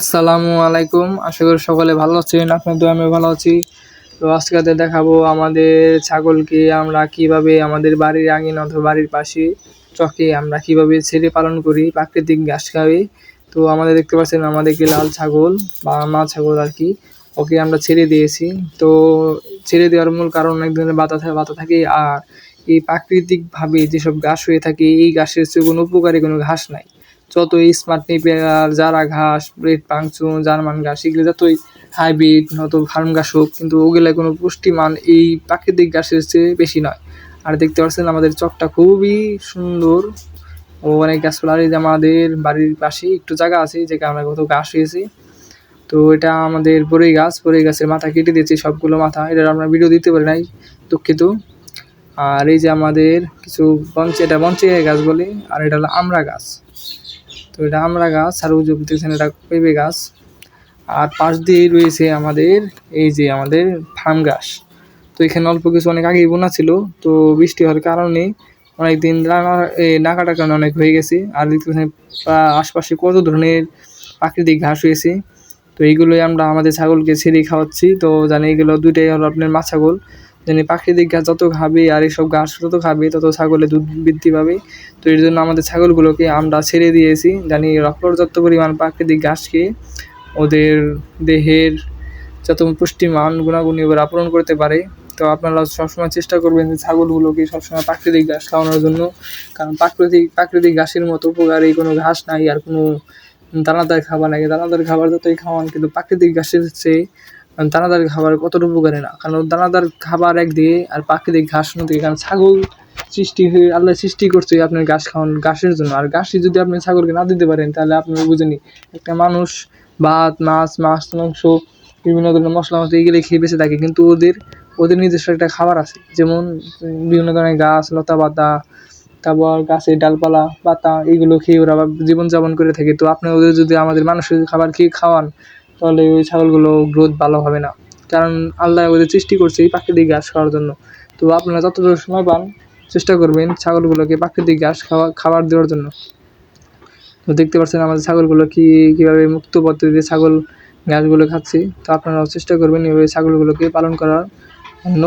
আসসালামু আলাইকুম। আশা করি সকলে ভালো আছেন আপনার তো আমি ভালো আছি। তো আজকে দেখাবো আমাদের ছাগলকে আমরা কীভাবে আমাদের বাড়ির আঙিন অথবা বাড়ির পাশে চকে, আমরা কীভাবে ছেড়ে পালন করি, প্রাকৃতিক ঘাস খাবে। তো আমাদের দেখতে পাচ্ছেন আমাদেরকে লাল ছাগল বা মা ছাগল আর কি, ওকে আমরা ছেড়ে দিয়েছি। তো ছেড়ে দেওয়ার মূল কারণ অনেক ধরনের বাতা থাকে বাতা থাকে আর এই প্রাকৃতিকভাবে যেসব ঘাস হয়ে থাকে, এই ঘাসের চেয়ে কোনো উপকারী কোনো ঘাস নাই। যতই স্মার্ট নেপিয়ার জারা ঘাস রেড পাংচুন জার্মান ঘাস, এগুলো যতই হাইব্রিড নয়তো ফার্ম ঘাস হোক, কিন্তু ওগুলো কোনো পুষ্টিমান এই প্রাকৃতিক ঘাসের চেয়ে বেশি নয়। আর দেখতে পাচ্ছেন আমাদের চকটা খুবই সুন্দর। ও অনেক গাছপালা যে আমাদের বাড়ির পাশে একটু জায়গা আছে যেখানে আমরা কত ঘাস হয়েছে। তো এটা আমাদের বরই গাছ বরই গাছের মাথা কেটে দিয়েছি সবগুলো মাথা। এটা আমরা ভিডিও দিতে পারি নাই, দুঃখিত। আর এই যে আমাদের কিছু বঞ্চে এটা বঞ্চে গাছ বলে, আর এটা হলো আমড়া গাছ। তো এটা আমরা গাছ, আর ওই দেখছেন এটা পেঁপে গাছ। আর পাশ দিয়ে রয়েছে আমাদের এই যে আমাদের ফার্ম গাছ। তো এখানে অল্প কিছু অনেক আগেই বোনা ছিল, তো বৃষ্টি হওয়ার কারণে অনেক দিন না কাটার কারণে অনেক হয়ে গেছে। আর আশপাশে কত ধরনের প্রাকৃতিক ঘাস হয়েছে তো এইগুলোই আমরা আমাদের ছাগলকে ছেড়ে খাওয়াচ্ছি। তো জানি এগুলো দুইটাই হলো আপনার মা ছাগল। জানি প্রাকৃতিক ঘাস যত খাবে আর এইসব ঘাস যত খাবে, তত ছাগলের দুধ বৃদ্ধি পাবে। তো এর জন্য আমাদের ছাগলগুলোকে আমরা ছেড়ে দিয়েছি। জানি পর্যাপ্ত পরিমাণ প্রাকৃতিক ঘাস খেয়ে ওদের দেহের যত পুষ্টিমান গুণাগুণি ওরা পূরণ করতে পারে, তো আপনারা সবসময় চেষ্টা করবেন যে ছাগলগুলোকে সবসময় প্রাকৃতিক ঘাস খাওয়ানোর জন্য। কারণ প্রাকৃতিক প্রাকৃতিক ঘাসের মতো উপকারী কোনো ঘাস নাই আর কোনো দানাদার খাবার নাই। দানাদার খাবার যতই খাওয়ান, কিন্তু প্রাকৃতিক ঘাসের চেয়ে দানাদার খাবার কতটা উপকারী না? কারণ দানাদার খাবার একদিকে আর প্রাকৃতিক ঘাস অন্যদিকে, কারণ ছাগল সৃষ্টি হয়ে আল্লাহ সৃষ্টি করছে আপনার ঘাস খাওয়ান, ঘাসের জন্য। আর ঘাসই যদি আপনি ছাগলকে না দিতে পারেন, তাহলে আপনি বুঝেনি একটা মানুষ ভাত, মাছ মাছ, মাংস, বিভিন্ন ধরনের মশলা মশলা এগুলো খেয়ে বেঁচে থাকে। কিন্তু ওদের ওদের নিজস্ব একটা খাবার আছে। যেমন বিভিন্ন ধরনের গাছ, লতা পাতা, তারপর গাছের ডালপালা, পাতা, এগুলো খেয়ে ওরা জীবনযাপন করে থাকে। তো আপনি ওদের যদি আমাদের মানুষের খাবার খেয়ে খাওয়ান তাহলে ওই ছাগলগুলো গ্রোথ ভালো হবে না। কারণ আল্লাহ ওদের সৃষ্টি করছে এই প্রাকৃতিক ঘাস খাওয়ার জন্য। তো আপনারা যতটুকু সময় পান চেষ্টা করবেন ছাগলগুলোকে প্রাকৃতিক ঘাস খাওয়া, খাবার দেওয়ার জন্য। তো দেখতে পাচ্ছেন আমাদের ছাগলগুলো কী, কীভাবে মুক্ত পদ্ধতিতে ছাগল ঘাসগুলো খাচ্ছে। তো আপনারাও চেষ্টা করবেন এভাবে ছাগলগুলোকে পালন করার জন্য।